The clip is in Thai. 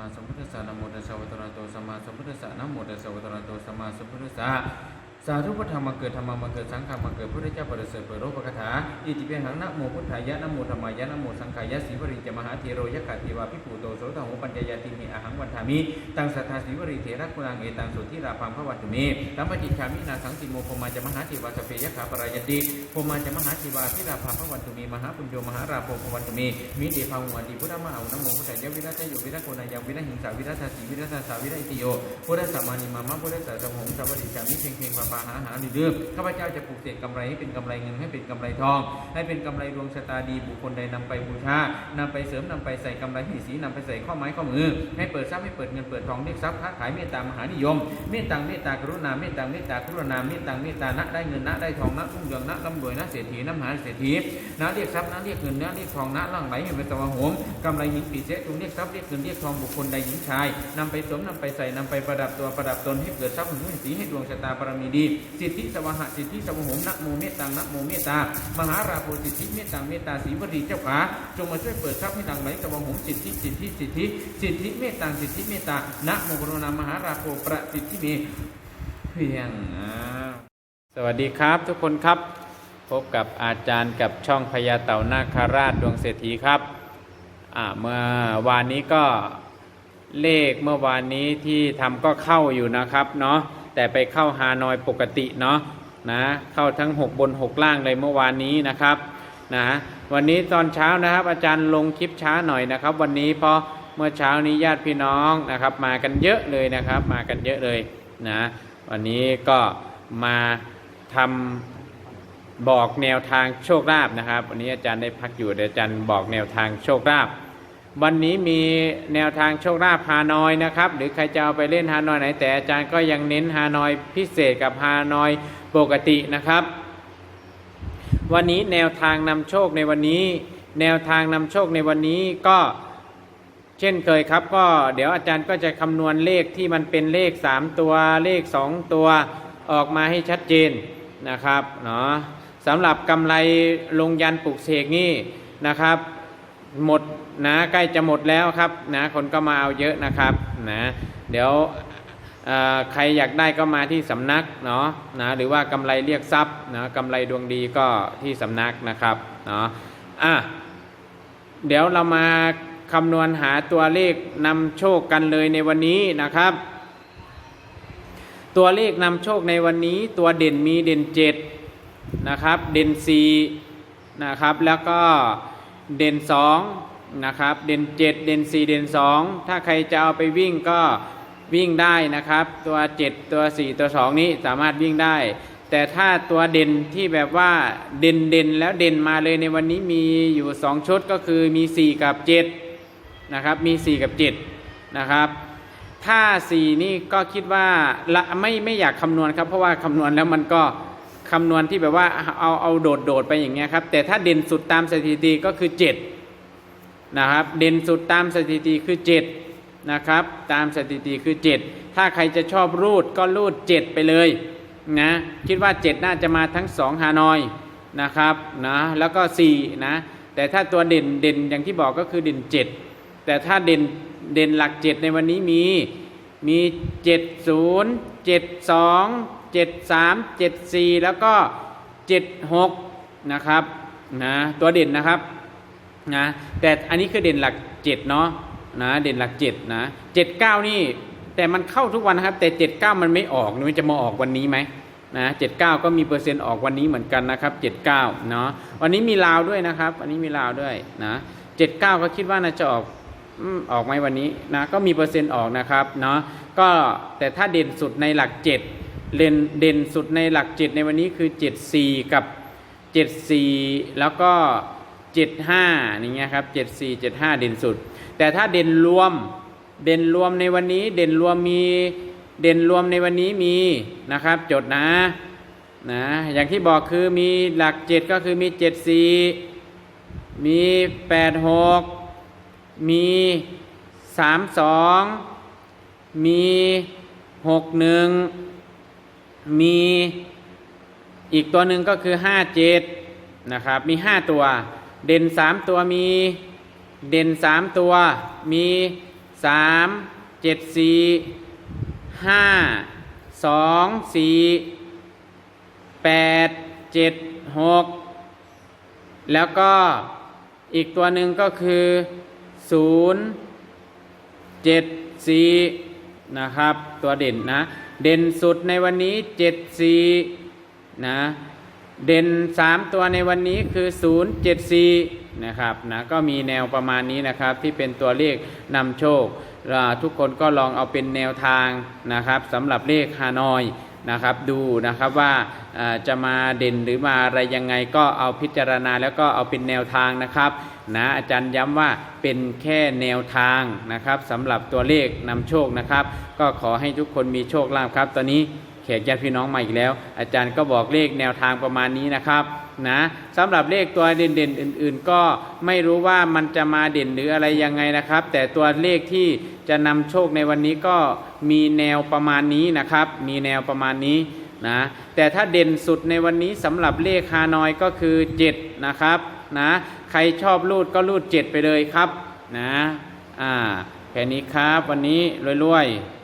มาสัมพุทธัสสะนะโมตัสสะวะตระโตสัมมาสัมพุทธัสสะนะโมตัสสะวะตระโตสัมมาสัมพุทธัสสะ สาธุพุทธังมมาเกิดธรรมมาเกิดสังฆังมาเกิดพุทธเจ้าประเสริฐเปิดโลกปกถาอิติเปหังนะโมพุทธายะนะโมธรรมายะนะโมสังฆายะสีวริจมหาเทโรยะกะเทวาภิปูโตโสตโหปัญญายาติเมอหังวันธามิตังสัทธาสีวริเถระกุลังเอตังสุทธิราพังพระวัตุเมตัมปฏิชามินาสังติโมพมาจมหาเทวาสเปยะขาปรายติพมาจมหาเทวาทิราภาพระวันตุเมมหาปุญโยมหาราโภพวันตุเมมิเดพังวันติพุทธมหานะโมพุทธายะวิรัตโยวิรัตโกนายังวิรัตหิงสาวิรัตสีวิรัตสาวิรัตติโยพุทธสัมมานิมามะพุทธสัสสงสวัสดิจามิเพ่งเพ่งปะปาหาหาหรือเรื่องข้าพเจ้าจะปลูกเสกกำไรให้เป็นกำไรเงินให้เป็นกำไรทอง ให้เป็นกำไรดวงชะตาดีบุคคลใดนำไปบูชานำไปเสริมนำไปใส่กำไรหีสีนำไปใส่ข้อไม้ข้อมือ ให้เปิดทรัพย์ให้เปิดเงินเปิดทองเรียกทรัพย์ค้าขายเมตตามหานิยมเมตตังเมตตากรุณาเมตตังเมตตากรุณาเมตตังเมตตานะได้เงินนะได้ทองนะรุ่งเรืองนะร่ำรวยนะเศรษฐีนะมหาเศรษฐีนะเรียกทรัพย์นะเรียกเงินนะเรียกทองนะล่างไหลให้เป็นตะวันโหมกำไรหินปีเสจงเรียกทรัพย์เรียกเงินเรียกทองบุคคลใดหญิงชายนำไปสวมนำไปใส่นำไปประดับตัวประดับตนให้เกิดทรัพย์หุ่นสีให้ดวงชะตาบารมีดีสิทธิสวหะสิทธิสวหมนะโมเมตตังนะโมเมตตามหาราโภสิทธิเมตตังเมตตาสีวรีเจ้าขาจงมาช่วยเปิดทรัพย์ให้ดังไหลสวหมสิทธิสิทธิสิทธิสิทธิเมตตังสิทธิเมตตานะโมกรุณามหาราโภประสิทธิเมเพียงสวัสดีครับทุกคนครับ พบกับอาจารย์กับช่องพญาเต่านาคาราชดวงเศรษฐีครับเมื่อวานนี้ก็เลขเมื่อวานนี้ที่ทำก็เข้าอยู่นะครับเนาะ แต่ไปเข้าฮานอยปกติเนาะนะเข้าทั้ง 6 บน 6 ล่างเลยเมื่อวานนี้นะครับนะวันนี้ตอนเช้านะครับ อาจารย์ลงคลิปช้าหน่อยนะครับ วันนี้เพราะเมื่อเช้านี้ญาติพี่น้องนะครับ มากันเยอะเลยนะครับ มากันเยอะเลยนะวันนี้ก็มาทำบอกแนวทางโชคลาภนะครับ วันนี้อาจารย์ได้พักอยู่อาจารย์บอกแนวทางโชคลาภ วันนี้มีแนวทางโชคลาภฮานอยนะครับ หรือใครจะเอาไปเล่นฮานอยไหนแต่อาจารย์ก็ยังเน้นฮานอยพิเศษกับฮานอยปกตินะครับ วันนี้แนวทางนำโชคในวันนี้ แนวทางนำโชคในวันนี้ก็เช่นเคยครับ ก็เดี๋ยวอาจารย์ก็จะคำนวณเลขที่มันเป็นเลข 3 ตัวเลข 2 ตัวออกมาให้ชัดเจนนะครับเนาะสำหรับกำไรลงยันปลุกเสกนี่นะครับ หมดนะใกล้จะหมดแล้วครับนะคนก็มาเอาเยอะนะครับนะเดี๋ยวใครอยากได้ก็มาที่สำนักเนาะนะหรือว่ากำไรเรียกทรัพย์นะกำไรดวงดีก็ที่สำนักนะครับเนาะอะเดี๋ยวเรามาคำนวณหาตัวเลขนำโชคกันเลยในวันนี้นะครับ ตัวเลขนำโชคในวันนี้ตัวเด่นมีเด่นเจ็ดนะครับเด่นสี่นะครับแล้วก็ เด่นสองนะครับ เด่นเจ็ดเด่นสี่เด่นสองถ้าใครจะเอาไปวิ่งก็วิ่งได้นะครับ ตัวเจ็ดตัวสี่ตัวสองนี้สามารถวิ่งได้ แต่ถ้าตัวเด่นที่แบบว่าเด่นเด่นแล้วเด่นมาเลยในวันนี้มีอยู่สองชุดก็คือมี 4 กับ 7 นะครับ มี 4 กับ 7 นะครับ ถ้า 4 นี่ก็คิดว่าละไม่ไม่อยากคำนวณครับ เพราะว่าคำนวณแล้วมันก็ คำนวณที่แบบว่าเอาเอาโดดโดดไปอย่างเงี้ยครับ แต่ถ้าเด่นสุดตามสถิติก็คือ7นะครับ เด่นสุดตามสถิติคือ7นะครับ ตามสถิติคือ 7 ถ้าใครจะชอบรูดก็รูด 7 ไปเลยนะคิดว่า 7 น่าจะมาทั้ง 2 ฮานอยนะครับนะแล้วก็4นะแต่ถ้าตัวเด่นเด่นอย่างที่บอกก็คือเด่น 7 แต่ถ้าเด่นเด่นหลัก 7 ในวันนี้มีมี 70 72 73 74 แล้วก็ 76 นะครับนะตัวเด่นนะครับนะแต่อันนี้คือเด่นหลักเจ็ดเนาะนะเด่นหลักเจ็ดนะเจ็ดเก้านี่ แต่มันเข้าทุกวันนะครับ แต่เจ็ดเก้ามันไม่ออกมันจะมาออกวันนี้ไหมนะเจ็ดเก้าก็มีเปอร์เซ็นต์ออกวันนี้เหมือนกันนะครับเจ็ดเก้าเนาะวันนี้มีลาวด้วยนะครับวันนี้มีลาวด้วยนะเจ็ดเก้าก็คิดว่าน่าจะออกอออกไหมวันนี้นะก็มีเปอร์เซ็นต์ออกนะครับเนาะก็แต่ถ้าเด่นสุดในหลักเจ็ด เด่นเด่นสุดในหลักเจ็ดในวันนี้คือเจ็ดสี่กับเจ็ดสี่แล้วก็เจ็ดห้าอย่างเงี้ยครับเจ็ดสี่เจ็ดห้าเด่นสุด แต่ถ้าเด่นรวมเด่นรวมในวันนี้ เด่นรวมมีเด่นรวมในวันนี้มีนะครับ จดนะนะอย่างที่บอกคือมีหลักเจ็ดก็คือมีเจ็ดสี่มีแปดหกมีสามสองมีหกหนึ่ง มีอีกตัวหนึ่งก็คือ5 7นะครับมี5ตัว เด่น3ตัวมีเด่น3ตัวมีสามเจ็ดสี่ห้าสองสี่แปดเจ็ดหกแล้วก็อีกตัวหนึ่งก็คือศูนย์เจ็ดสี่นะครับ ตัวเด่นนะ เด่นสุดในวันนี้เจ็ดสี่นะเด่น3ตัวในวันนี้คือ074นะครับนะก็มีแนวประมาณนี้นะครับที่เป็นตัวเลขนำโชค ทุกคนก็ลองเอาเป็นแนวทางนะครับสำหรับเลขฮานอย นะครับดูนะครับว่าจะมาเด่นหรือมาอะไรยังไงก็เอาพิจารณาแล้วก็เอาเป็นแนวทางนะครับนะอาจารย์ย้ำว่าเป็นแค่แนวทางนะครับสำหรับตัวเลขนำโชคนะครับ ก็ขอให้ทุกคนมีโชคลาภครับ ตอนนี้แขกญาติพี่น้องมาอีกแล้ว อาจารย์ก็บอกเลขแนวทางประมาณนี้นะครับ นะสำหรับเลขตัวเด่นๆอื่น ๆ ก็ไม่รู้ว่ามันจะมาเด่นหรืออะไรยังไงนะครับ แต่ตัวเลขที่จะนำโชคในวันนี้ก็มีแนวประมาณนี้นะครับ มีแนวประมาณนี้นะแต่ถ้าเด่นสุดในวันนี้สำหรับเลขฮานอยก็คือ 7 นะครับนะใครชอบรูดก็รูด 7 ไปเลยครับนะอ่าแค่นี้ครับวันนี้รวยๆ